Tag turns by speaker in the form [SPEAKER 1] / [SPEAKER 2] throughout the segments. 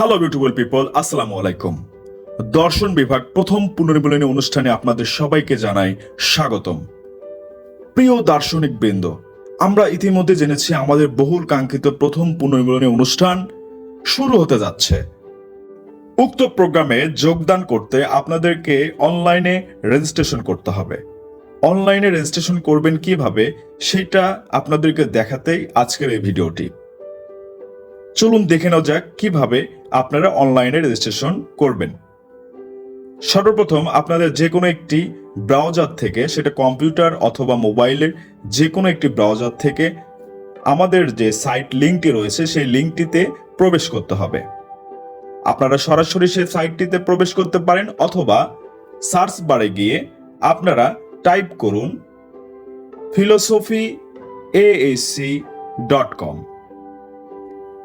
[SPEAKER 1] Hello beautiful people আসসালামু আলাইকুম দর্শন বিভাগ প্রথম পুনর্মিলনী অনুষ্ঠানে আপনাদের সবাইকে জানাই স্বাগতম। প্রিয় দার্শনিক বৃন্দ, আমরা ইতিমধ্যে জেনেছি আমাদের বহুল কাঙ্ক্ষিত প্রথম পুনর্মিলনী অনুষ্ঠান শুরু হতে যাচ্ছে। উক্ত প্রোগ্রামে যোগদান করতে আপনাদেরকে অনলাইনে রেজিস্ট্রেশন করতে হবে। অনলাইনে রেজিস্ট্রেশন করবেন কীভাবে, সেটা আপনাদেরকে দেখাতেই আজকের এই ভিডিওটি। চলুন দেখে নেওয়া যাক কীভাবে আপনারা অনলাইনে রেজিস্ট্রেশন করবেন। সর্বপ্রথম আপনাদের যে কোনো একটি ব্রাউজার থেকে, সেটা কম্পিউটার অথবা মোবাইলের যে কোনো একটি ব্রাউজার থেকে আমাদের যে সাইট লিঙ্কটি রয়েছে, সেই লিঙ্কটিতে প্রবেশ করতে হবে। আপনারা সরাসরি সেই সাইটটিতে প্রবেশ করতে পারেন অথবা সার্চ বারে গিয়ে আপনারা টাইপ করুন ফিলোসফি এএসসি ডট কম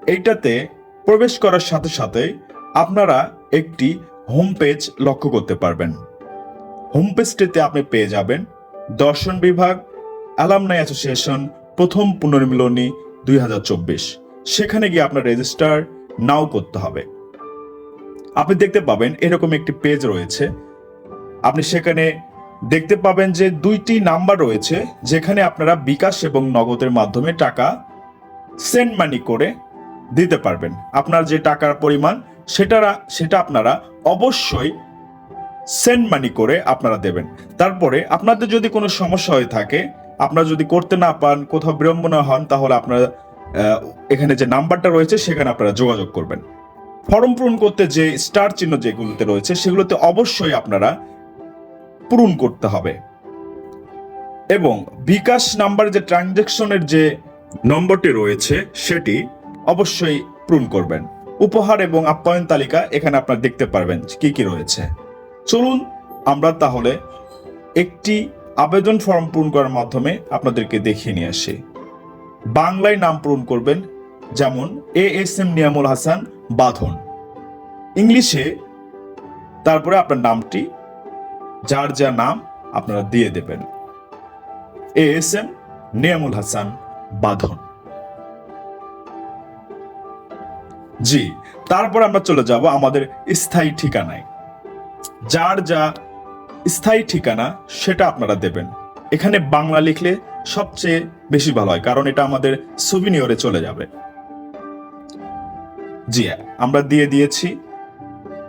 [SPEAKER 1] এইটাতে প্রবেশ করার সাথে সাথে আপনারা একটি হোম পেজ লক্ষ্য করতে পারবেন। হোম পেজটিতে আপনি পেয়ে যাবেন দর্শন বিভাগ অ্যালামনাই অ্যাসোসিয়েশন প্রথম পুনর্মিলনী দুই হাজার চব্বিশ। সেখানে গিয়ে আপনার রেজিস্টার নাও করতে হবে। আপনি দেখতে পাবেন এরকম একটি পেজ রয়েছে। আপনি সেখানে দেখতে পাবেন যে দুইটি নাম্বার রয়েছে, যেখানে আপনারা বিকাশ এবং নগদের মাধ্যমে টাকা সেন্ড মানি করে দিতে পারবেন। আপনার যে টাকার পরিমাণ সেটা সেটা আপনারা অবশ্যই সেন্ড মানি করে আপনারা দেবেন। তারপরে আপনাদের যদি কোনো সমস্যা হয়ে থাকে, আপনারা যদি করতে না পান, কোথাও বিড়ম্বনা হন, তাহলে আপনারা এখানে যে নাম্বারটা রয়েছে, সেখানে আপনারা যোগাযোগ করবেন। ফর্ম পূরণ করতে যে স্টার চিহ্ন যেগুলোতে রয়েছে, সেগুলোতে অবশ্যই আপনারা পূরণ করতে হবে। এবং বিকাশ নাম্বার যে ট্রানজ্যাকশনের যে নম্বরটি রয়েছে, সেটি অবশ্যই পূরণ করবেন। উপহার এবং আপ্যায়ন তালিকা এখানে আপনারা দেখতে পারবেন কি কি রয়েছে। চলুন আমরা তাহলে একটি আবেদন ফর্ম পূরণ করার মাধ্যমে আপনাদেরকে দেখিয়ে নিয়ে আসি। বাংলায় নাম পূরণ করবেন যেমন A S M Niamul Hasan Badhon. ইংলিশে তারপরে আপনার নামটি, যার যা নাম আপনারা দিয়ে দেবেন। A S M Niamul Hasan Badhon. জি, তারপর আমরা চলে যাব আমাদের স্থায়ী ঠিকানায়। যার যা স্থায়ী ঠিকানা, সেটা আপনারা দেবেন। এখানে বাংলা লিখলে সবচেয়ে বেশি ভালো হয়, কারণ এটা আমাদের সুবিনিয়রে চলে যাবে। জি, আমরা দিয়ে দিয়েছি।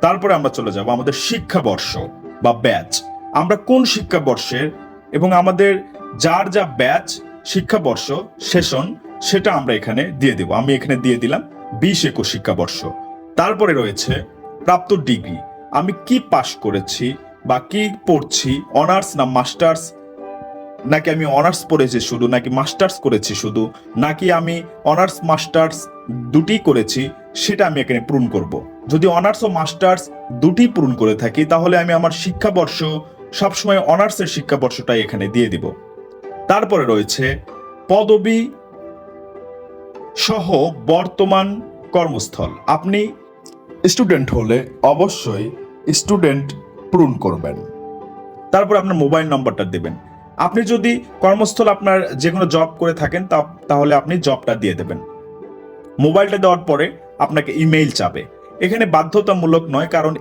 [SPEAKER 1] তারপরে আমরা চলে যাব আমাদের শিক্ষাবর্ষ বা ব্যাচ। আমরা কোন শিক্ষাবর্ষের এবং আমাদের যার যা ব্যাচ, শিক্ষাবর্ষ, সেশন, সেটা আমরা এখানে দিয়ে দেব। আমি এখানে দিয়ে দিলাম। বিশ একুশ শিক্ষাবর্ষ। তারপরে রয়েছে প্রাপ্ত ডিগ্রি। আমি কি পাশ করেছি বা কি পড়ছি? অনার্স না মাস্টার্স? নাকি আমি অনার্স পড়েছি শুধু? নাকি মাস্টার্স করেছি শুধু? নাকি আমি অনার্স, মাস্টার্স দুটি করেছি? সেটা আমি এখানে পূরণ করব। যদি অনার্স ও মাস্টার্স দুটি পূরণ করে থাকি, তাহলে আমি আমার শিক্ষাবর্ষ, সবসময় অনার্সের শিক্ষাবর্ষটাই এখানে দিয়ে দিব। তারপরে রয়েছে পদবি সহ বর্তমান কর্মস্থল। আপনি স্টুডেন্ট হলে অবশ্যই স্টুডেন্ট পূরণ করবেন। তারপর আপনার মোবাইল নম্বরটা দেবেন। আপনি যদি কর্মস্থল আপনার যে কোনো জব করে থাকেন তাহলে আপনি জবটা দিয়ে দেবেন। মোবাইলটা দেওয়ার পরে আপনাকে ইমেইল চাবে। এখানে বাধ্যতামূলক নয়, কারণ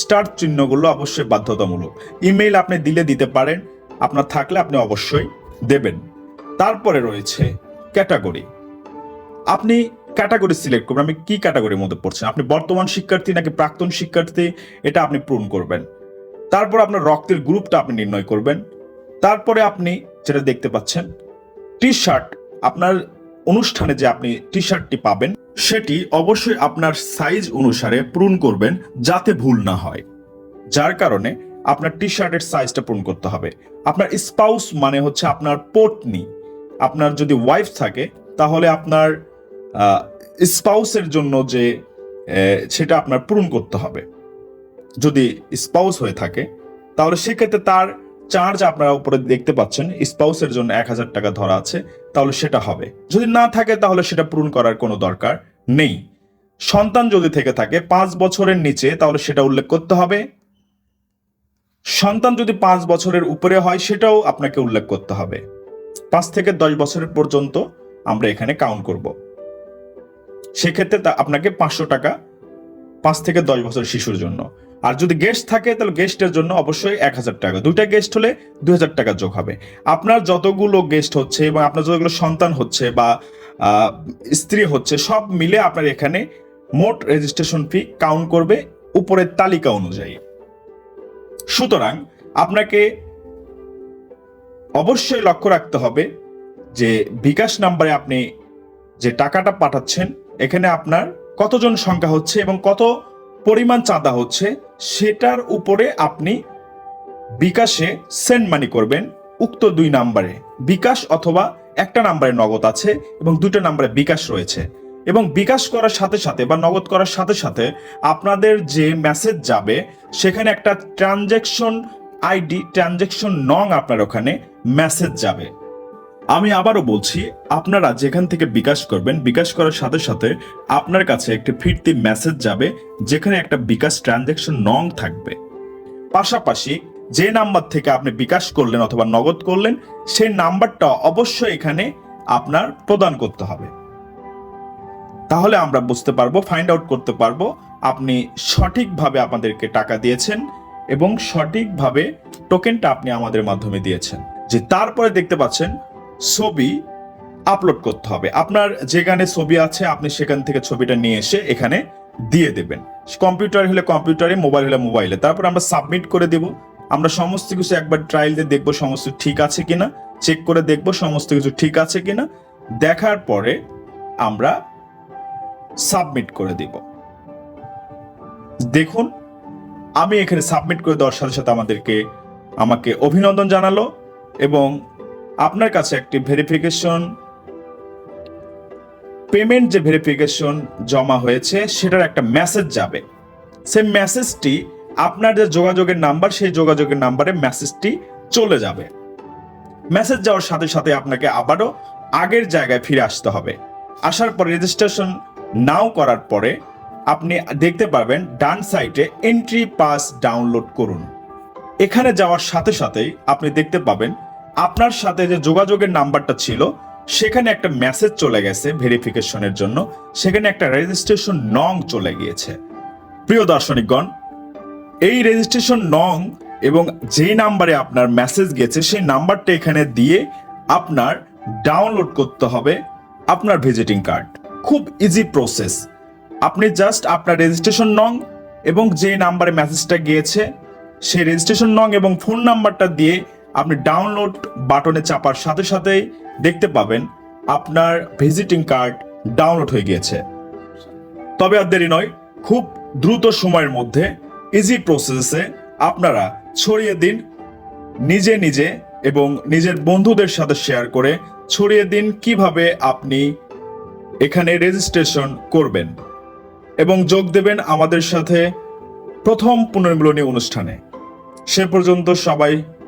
[SPEAKER 1] স্টার চিহ্নগুলো অবশ্যই বাধ্যতামূলক। ইমেইল আপনি দিলে দিতে পারেন, আপনার থাকলে আপনি অবশ্যই দেবেন। তারপরে রয়েছে ক্যাটাগরি আপনি ক্যাটাগরি সিলেক্ট করবেন। আপনি কি ক্যাটাগরির মধ্যে পড়ছেন? আপনি বর্তমান শিক্ষার্থী নাকি প্রাক্তন শিক্ষার্থী? এটা আপনি পূরণ করবেন। তারপর আপনার রক্তের গ্রুপটা আপনি নির্ণয় করবেন। তারপরে আপনি যেটা দেখতে পাচ্ছেন টি শার্ট আপনার অনুষ্ঠানে যে আপনি টি শার্টটি পাবেন, সেটি অবশ্যই আপনার সাইজ অনুসারে পূরণ করবেন যাতে ভুল না হয়। যার কারণে আপনার টি শার্টের সাইজটা পূরণ করতে হবে। আপনার স্পাউস মানে হচ্ছে আপনার পত্নী। আপনার যদি ওয়াইফ থাকে, তাহলে আপনার স্পাউসের জন্য যে সেটা আপনার পূরণ করতে হবে। যদি স্পাউস হয়ে থাকে, তাহলে সেক্ষেত্রে তার চার্জ আপনারা উপরে দেখতে পাচ্ছেন, স্পাউসের জন্য এক হাজার টাকা ধরা আছে, তাহলে সেটা হবে। যদি না থাকে, তাহলে সেটা পূরণ করার কোনো দরকার নেই। সন্তান যদি থেকে থাকে পাঁচ বছরের নিচে, তাহলে সেটা উল্লেখ করতে হবে। সন্তান যদি পাঁচ বছরের উপরে হয়, সেটাও আপনাকে উল্লেখ করতে হবে। পাঁচ থেকে দশ বছরের পর্যন্ত আমরা এখানে কাউন্ট করব। সেক্ষেত্রে তা আপনাকে পাঁচশো টাকা পাঁচ থেকে দশ বছর শিশুর জন্য। আর যদি গেস্ট থাকে, তাহলে গেস্টের জন্য অবশ্যই এক হাজার টাকা। দুইটা গেস্ট হলে দুই হাজার টাকা যোগ হবে। আপনার যতগুলো গেস্ট হচ্ছে এবং আপনার যতগুলো সন্তান হচ্ছে বা স্ত্রী হচ্ছে, সব মিলে আপনার এখানে মোট রেজিস্ট্রেশন ফি কাউন্ট করবে উপরের তালিকা অনুযায়ী। সুতরাং আপনাকে অবশ্যই লক্ষ্য রাখতে হবে যে বিকাশ নাম্বারে আপনি যে টাকাটা পাঠাচ্ছেন এখানে আপনার কতজন সংখ্যা হচ্ছে এবং কত পরিমাণ চাঁদা হচ্ছে, সেটার উপরে আপনি বিকাশে সেন্ড মানি করবেন। উক্ত দুই নাম্বারে বিকাশ অথবা একটা নাম্বারে নগদ আছে এবং দুটো নাম্বারে বিকাশ রয়েছে। এবং বিকাশ করার সাথে সাথে বা নগদ করার সাথে সাথে আপনাদের যে মেসেজ যাবে, সেখানে একটা ট্রানজ্যাকশন আইডি ট্রানজ্যাকশন নং আপনার ওখানে মেসেজ যাবে। আমি আবারও বলছি, আপনারা যেখান থেকে বিকাশ করবেন, বিকাশ করার সাথে সাথে আপনার কাছে একটি ফিরতি মেসেজ যাবে, যেখানে একটা বিকাশ ট্রানজ্যাকশন নং থাকবে। পাশাপাশি যে নাম্বার থেকে আপনি বিকাশ করলেন অথবা নগদ করলেন, সেই নাম্বারটা অবশ্যই এখানে আপনার প্রদান করতে হবে। তাহলে আমরা বুঝতে পারব ফাইন্ড আউট করতে পারব, আপনি সঠিকভাবে আমাদেরকে টাকা দিয়েছেন এবং সঠিকভাবে টোকেনটা আপনি আমাদের মাধ্যমে দিয়েছেন। যে তারপরে দেখতে পাচ্ছেন ছবি আপলোড করতে হবে। আপনার যেখানে ছবি আছে, আপনি সেখান থেকে ছবিটা নিয়ে এসে এখানে দিয়ে দেবেন। কম্পিউটার হলে কম্পিউটারে, মোবাইল হলে মোবাইলে। তারপর আমরা সাবমিট করে দেব। আমরা সমস্ত কিছু একবার ট্রায়াল দিয়ে দেখব সমস্ত ঠিক আছে কিনা। চেক করে দেখব সমস্ত কিছু ঠিক আছে কিনা। দেখার পরে আমরা সাবমিট করে দিব। দেখুন, আমি এখানে সাবমিট করে দেওয়ার সাথে সাথে আমাদেরকে, আমাকে অভিনন্দন জানালো এবং আপনার কাছে একটি ভেরিফিকেশন পেমেন্ট যে ভেরিফিকেশন জমা হয়েছে, সেটার একটা মেসেজ যাবে। সেই মেসেজটি আপনার যে যোগাযোগের নাম্বার সেই যোগাযোগের নাম্বারে মেসেজটি চলে যাবে। মেসেজ যাওয়ার সাথে সাথে আপনাকে আবারও আগের জায়গায় ফিরে আসতে হবে। আসার পর রেজিস্ট্রেশন নাও করার পরে আপনি দেখতে পারবেন ডান সাইটে এন্ট্রি পাস ডাউনলোড করুন। এখানে যাওয়ার সাথে সাথেই আপনি দেখতে পাবেন আপনার সাথে যে যোগাযোগের নাম্বারটা ছিল, সেখানে একটা মেসেজ চলে গেছে ভেরিফিকেশনের জন্য, সেখানে একটা রেজিস্ট্রেশন নং চলে গিয়েছে। প্রিয় দার্শনিকগণ, এই রেজিস্ট্রেশন নং এবং যে নাম্বারে আপনার মেসেজ গেছে সেই নাম্বারটা এখানে দিয়ে আপনার ডাউনলোড করতে হবে আপনার ভিজিটিং কার্ড খুব ইজি প্রসেস আপনি জাস্ট আপনার রেজিস্ট্রেশন নং এবং যে নাম্বারে মেসেজটা গিয়েছে, সেই রেজিস্ট্রেশন নং এবং ফোন নাম্বারটা দিয়ে আপনি ডাউনলোড বাটনে চাপার সাথে সাথেই দেখতে পাবেন আপনার ভিজিটিং কার্ড ডাউনলোড হয়ে গিয়েছে। তবে আর দেরি নয়, খুব দ্রুত সময়ের মধ্যে ইজি প্রসেসে আপনারা ছড়িয়ে দিন, নিজে নিজে এবং নিজের বন্ধুদের সাথে শেয়ার করে ছড়িয়ে দিন কীভাবে আপনি এখানে রেজিস্ট্রেশন করবেন এবং যোগ দেবেন আমাদের সাথে প্রথম পুনর্মিলনী অনুষ্ঠানে। সে পর্যন্ত সবাই